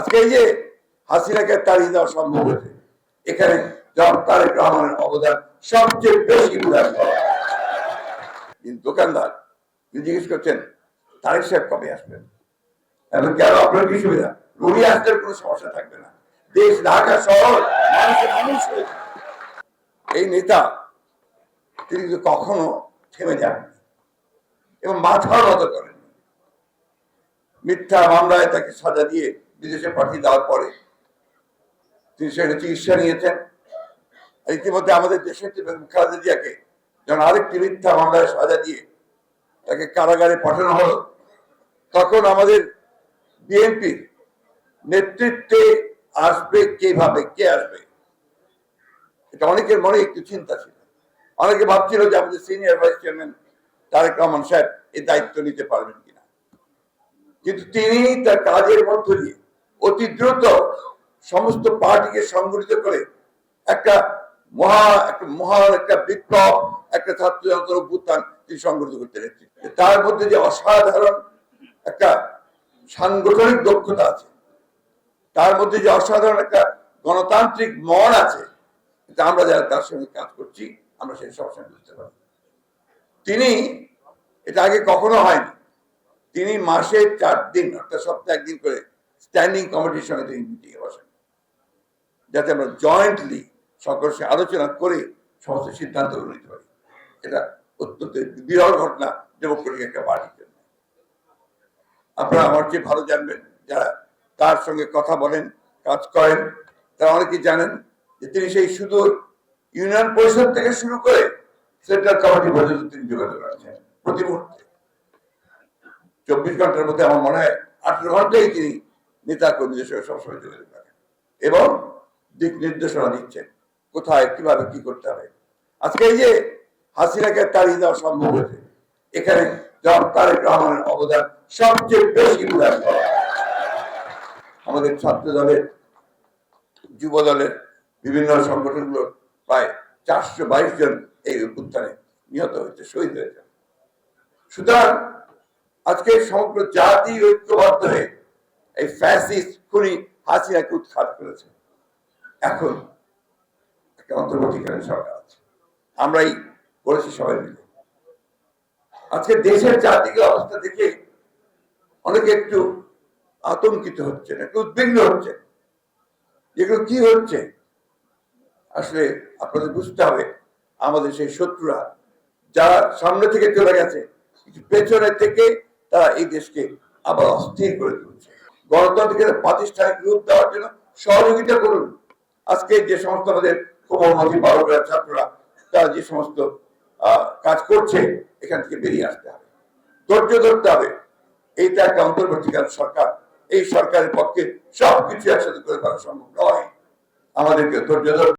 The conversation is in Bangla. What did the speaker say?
আজকে এই যে হাসিনাকে তাড়িয়ে দেওয়া সম্ভব হয়েছে, এখানে তারেক রহমানের অবদান সবচেয়ে বেশি কিন্তু দোকানদার, তিনি জিজ্ঞেস করছেন, তারেক সাহেব কবে আসবেন? এখন কেন? আপনার কি সুবিধা? রুগী আসতে কোনো সমস্যা থাকবে না। দেশ, ঢাকা শহর এই নেতা, তিনি কখনো থেমে যাননি এবং মাথার মতো করেননি। মিথ্যা মামলায় তাকে সাজা দিয়ে বিদেশে পাঠিয়ে দেওয়ার পরে তিনি সেখানে চিকিৎসা নিয়েছেন। ইতিমধ্যে আমাদের বেগম খালেদা জিয়াকে যখন আরেকটি মিথ্যা মামলায় সাজা দিয়ে তাকে কারাগারে পাঠানো হলো, তখন আমাদের বিএনপির নেতৃত্বে আসবে কীভাবে কে আসবে? এটা অনেকের মনে একটু চিন্তা ছিল। অনেকে ভাবছিল যে আমাদের senior vice chairman Tarek Rahman সাহেব এই দায়িত্ব নিতে পারবেন কিনা। কিন্তু তিনি তার কাজের মধ্য দিয়ে অতি দ্রুত সমস্ত পার্টিকে সংগঠিত করে একটা মহা, একটা মহান, একটা বিপ্লব, একটা ছাত্র যন্ত্র অভ্যুত্থান তিনি সংগঠিত করতে নেতৃত্ব তার মধ্যে যে অসাধারণ একটা সাংগঠনিক দক্ষতা আছে, তার মধ্যে যে অসাধারণ একটা গণতান্ত্রিক মন আছে আমরা যারা তার সঙ্গে কাজ করছি, আমরা সেই সবসময় বুঝতে পারি তিনি, এটা আগে কখনো হয়নি। তিনি মাসে চার দিন, অর্থাৎ সপ্তাহে একদিন করে স্ট্যান্ডিং কমিটির সঙ্গে তিনি মিটিংয়ে বসেন। যাতে আমরা জয়েন্টলি সঙ্গে আলোচনা করে সমস্ত সিদ্ধান্ত সিদ্ধান্তগুলো নিতে পারি। এটা অত্যন্ত বিরল ঘটনা ডেমোক্রেটিক একটা পার্টির জন্য। আপনারা আমার চেয়ে ভালো জানবেন, যারা তার সঙ্গে কথা বলেন, কাজ করেন, তারা অনেকেই জানেন যে তিনি সেই সুদূর ইউনিয়ন পরিষদ থেকে শুরু করে সেন্ট্রাল কমিটি পর্যন্ত তিনি যোগাযোগ রাখছেন প্রতি মুহূর্তে। চব্বিশ ঘণ্টার মধ্যে আমার মনে হয় আঠেরো ঘন্টাই তিনি নেতা কর্মীদের সঙ্গে সবসময় যোগাযোগ রাখেন এবং দিক নির্দেশনা দিচ্ছেন। কোথায়, কীভাবে, কি করতে হবে। আজকে এই যে হাসিনাকে তাড়িয়ে দেওয়া সম্ভব হয়েছে, এখানে তারেক রহমানের অবদান সবচেয়ে বেশি আমাদের ছাত্র দলের, যুব দলের বিভিন্ন সংগঠনগুলোর প্রায় চারশো বাইশ জন এই উত্থানে নিহত হয়েছে, শহীদ হয়েছে। সুতরাং আজকে সমগ্র জাতি ঐক্যবদ্ধ হয়ে এই ফ্যাসিস্ট খুনি হাসিনাকে উৎখাত করেছে। এখন একটা অন্তর্বর্তীকালীন সরকার আছে। আমরাই বলেছি সবাই মিলে। আজকে দেশের চারদিকে অবস্থা দেখে অনেকে একটু আতঙ্কিত হচ্ছেন, একটু উদ্বিগ্ন হচ্ছেন। এগুলো কি হচ্ছে? আসলে আপনাদের বুঝতে হবে, আমাদের সেই শত্রুরা যারা সামনে থেকে চলে গেছে, পেছনে থেকে তারা এই দেশকে আবার অস্থির করে তুলছে। গণতন্ত্রকে প্রাতিষ্ঠানিক রূপ দেওয়ার জন্য সহযোগিতা করুন। আজকে যে সমস্ত আমাদের কোমলমতি বারোগ্রাম ছাত্ররা, তারা যে সমস্ত কাজ করছে, এখান থেকে বেরিয়ে আসতে হবে। ধৈর্য ধরতে হবে। এইটা একটা অন্তর্বর্তীকাল সরকার। এই সরকারের পক্ষে সবকিছু একসাথে করে করা সম্ভব নয়। আমাদেরকে ধৈর্য ধরতে